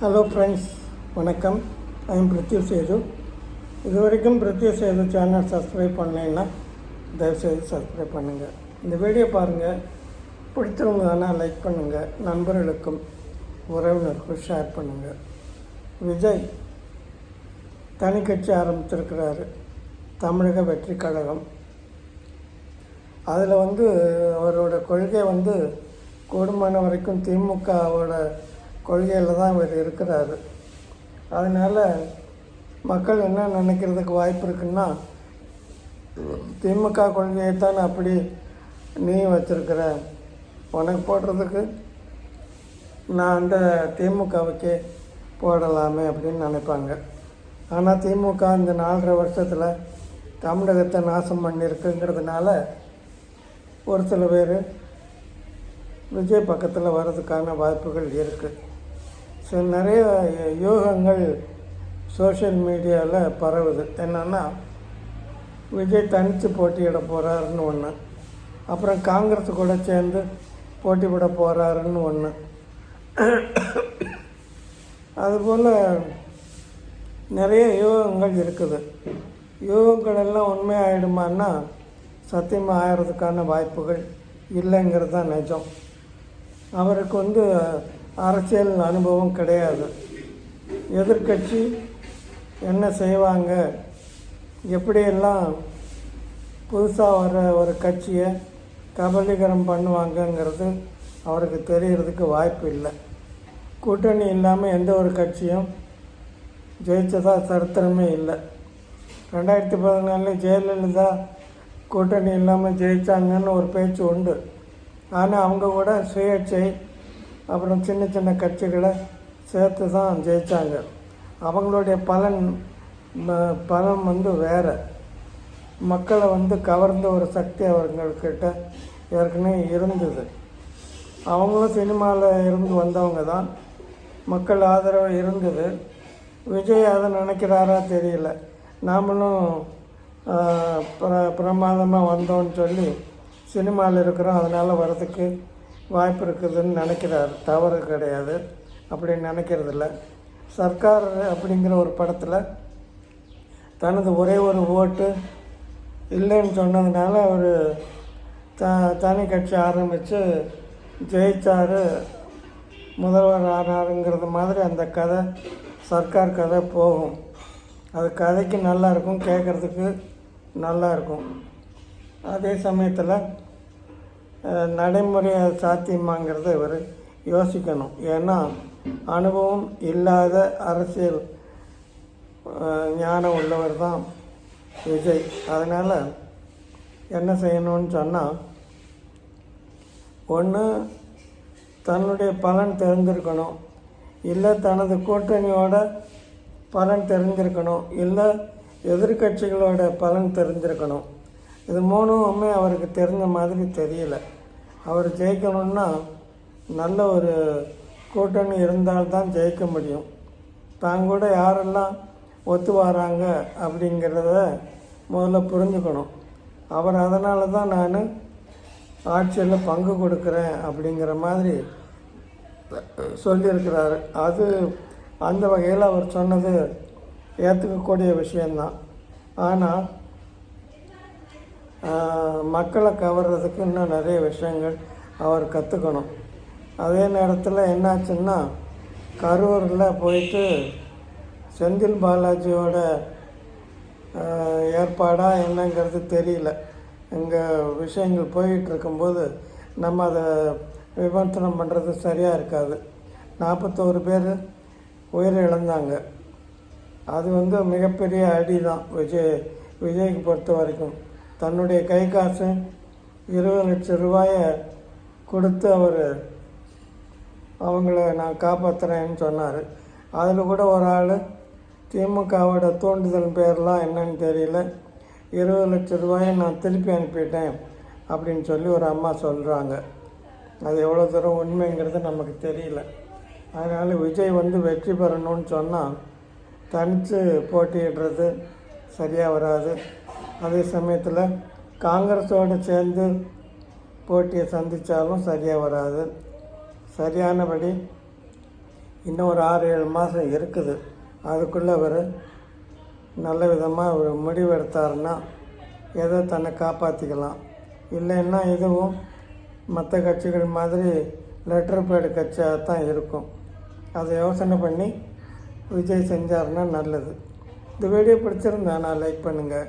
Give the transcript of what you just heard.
Hello friends வணக்கம். I'm Prithyu Sethu இது வரைக்கும் பிரித்யூ சேது சேனல் சப்ஸ்கிரைப் பண்ணலைன்னா தயவுசெய்து சப்ஸ்கிரைப் பண்ணுங்கள் இந்த வீடியோ பாருங்கள் பிடிச்சவங்கன்னா லைக் பண்ணுங்கள் நண்பர்களுக்கும் உறவினருக்கும் ஷேர் பண்ணுங்கள் விஜய் தனி கட்சி ஆரம்பித்திருக்கிறாரு. தமிழக வெற்றி கழகம். அதில் வந்து அவரோட கொள்கை வந்து கூடுமான வரைக்கும் திமுகவோட கொள்கையில் தான் இவர் இருக்கிறாரு. அதனால் மக்கள் என்ன நினைக்கிறதுக்கு வாய்ப்பு இருக்குன்னா திமுக கொள்கையை தான் அப்படி நீ வச்சுருக்கிற. உனக்கு போடுறதுக்கு நான் அந்த திமுகவுக்கே போடலாமே அப்படின்னு நினைப்பாங்க. ஆனால் திமுக இந்த நாலரை வருஷத்தில் தமிழகத்தை நாசம் பண்ணியிருக்குங்கிறதுனால ஒரு சில பேர் விஜய் பக்கத்தில் வர்றதுக்கான வாய்ப்புகள் இருக்குது ஸோ நிறைய யூகங்கள் சோஷியல் மீடியாவில் பரவுது. என்னென்னா விஜய் தனித்து போட்டியிட போகிறாருன்னு ஒன்று அப்புறம் காங்கிரஸ் கூட சேர்ந்து போட்டி விட போகிறாருன்னு ஒன்று அதுபோல் நிறைய யூகங்கள் இருக்குது. யூகங்கள் எல்லாம் உண்மையாயிடுமான்னா சத்தியமாக ஆகிறதுக்கான வாய்ப்புகள் இல்லைங்கிறது தான் நிஜம். அவருக்கு வந்து அரசியல் அனுபவம் கிடையாது. எதிர்க்கட்சி என்ன செய்வாங்க? எப்படியெல்லாம் புதுசாக வர ஒரு கட்சியை கபலீகரம் பண்ணுவாங்கங்கிறது அவருக்கு தெரியறதுக்கு வாய்ப்பு இல்லை. கூட்டணி இல்லாமல் எந்த ஒரு கட்சியும் ஜெயிச்சதா சரித்திரமே இல்லை. ரெண்டாயிரத்தி பதினாலு ஜெயலலிதா கூட்டணி இல்லாமல் ஜெயித்தாங்கன்னு ஒரு பேச்சு உண்டு. ஆனால் அவங்க கூட சுயேட்சை அப்புறம் சின்ன சின்ன கட்சிகளை சேர்த்து தான் ஜெயித்தாங்க அவங்களுடைய பலன் ம- பலன் வந்து வேறு. மக்களை வந்து கவர்ந்த ஒரு சக்தி அவங்கக்கிட்ட ஏற்கனவே இருந்தது. அவங்களும் சினிமாவில் இருந்து வந்தவங்க தான் மக்கள் ஆதரவு இருந்தது. விஜய் அதை நினைக்கிறாரா தெரியல. நாமளும் பிர பிரமாதமாக வந்தோம்னு சொல்லி சினிமாவில் இருக்கிறோம். அதனால் வரதுக்கு வாய்ப்பு இருக்குதுன்னு நினைக்கிறார். தவறு கிடையாது. அப்படின்னு நினைக்கிறதில்ல. சர்க்கார் அப்படிங்கிற ஒரு படத்தில் தனது ஒரே ஒரு ஓட்டு இல்லைன்னு சொன்னதுனால அவர் த தனி கட்சி ஆரம்பித்து ஜெயித்தார் முதல்வர் ஆனாருங்கிறது மாதிரி அந்த கதை சர்க்கார் கதை போகும். அது கதைக்கு நல்லா இருக்கும் கேட்குறதுக்கு நல்லா இருக்கும். அதே சமயத்தில் நடைமுறை சாத்தியமாங்கிறத இவர் யோசிக்கணும். ஏன்னா அனுபவம் இல்லாத அரசியல் ஞானம் உள்ளவர் தான் விஜய். அதனால் என்ன செய்யணும்னு சொன்னால் ஒன்று தன்னுடைய பலன் தெரிஞ்சிருக்கணும். இல்லை தனது கூட்டணியோட பலன் தெரிஞ்சிருக்கணும். இல்லை எதிர்க்கட்சிகளோட பலன் தெரிஞ்சிருக்கணும். இது மூணுமே அவருக்கு தெரிஞ்ச மாதிரி தெரியல. அவர் ஜெயிக்கணும்னா நல்ல ஒரு கூட்டணி இருந்தால்தான் ஜெயிக்க முடியும். தான் கூட யாரெல்லாம் ஒத்து வராங்க அப்படிங்கிறத முதல்ல புரிஞ்சுக்கணும். அவர் அதனால தான் நான் ஆட்சியில் பங்கு கொடுக்குறேன் அப்படிங்கிற மாதிரி சொல்லியிருக்கிறாரு. அது அந்த வகையில் அவர் சொன்னது ஏற்றுக்கக்கூடிய விஷயந்தான் ஆனால் மக்களை கவர்றதுக்கு இன்னும் நிறைய விஷயங்கள் அவர் கற்றுக்கணும் அதே நேரத்தில் என்னாச்சுன்னா கரூரில் போயிட்டு செந்தில் பாலாஜியோட ஏற்பாடாக ஏற்பாடா என்னங்கிறது தெரியல. இங்கே விஷயங்கள் போயிட்டு இருக்கும்போது நம்ம அதை விமர்சனம் பண்ணுறது சரியாக இருக்காது. நாற்பத்தோரு பேர் உயிரிழந்தாங்க. அது வந்து மிகப்பெரிய அடி தான் விஜய் விஜய்க்கு பொறுத்த வரைக்கும். தன்னுடைய கை காசு இருபது லட்சம் ரூபாயை கொடுத்து அவர் அவங்கள நான் காப்பாற்றுறேன்னு சொன்னார். அதில் கூட ஒரு ஆள் திமுகவோட தூண்டுதல் பேர்லாம் என்னன்னு தெரியல. இருபது லட்சம் ரூபாயை நான் திருப்பி அனுப்பிட்டேன் அப்படின்னு சொல்லி ஒரு அம்மா சொல்கிறாங்க அது எவ்வளோ தூரம் உண்மைங்கிறது நமக்கு தெரியல. அதனால் விஜய் வந்து வெற்றி பெறணும்னு சொன்னால் தனித்து போட்டியிடுறது சரியாக வராது. அதே சமயத்தில் காங்கிரஸோடு சேர்ந்து போட்டியை சந்தித்தாலும் சரியாக வராது. சரியானபடி இன்னும் ஒரு ஆறு ஏழு மாதம் இருக்குது. அதுக்குள்ளே அவர் நல்ல விதமாக ஒரு முடிவு எடுத்தாருன்னா ஏதோ தன்னை காப்பாற்றிக்கலாம் இல்லைன்னா இதுவும் மற்ற கட்சிகள் மாதிரி லெட்டர் பேடு கட்சியாக தான் இருக்கும். அதை யோசனை பண்ணி விஜய் செஞ்சாருன்னா நல்லது. இந்த வீடியோ பிடிச்சிருந்தா நான் லைக் பண்ணுங்கள்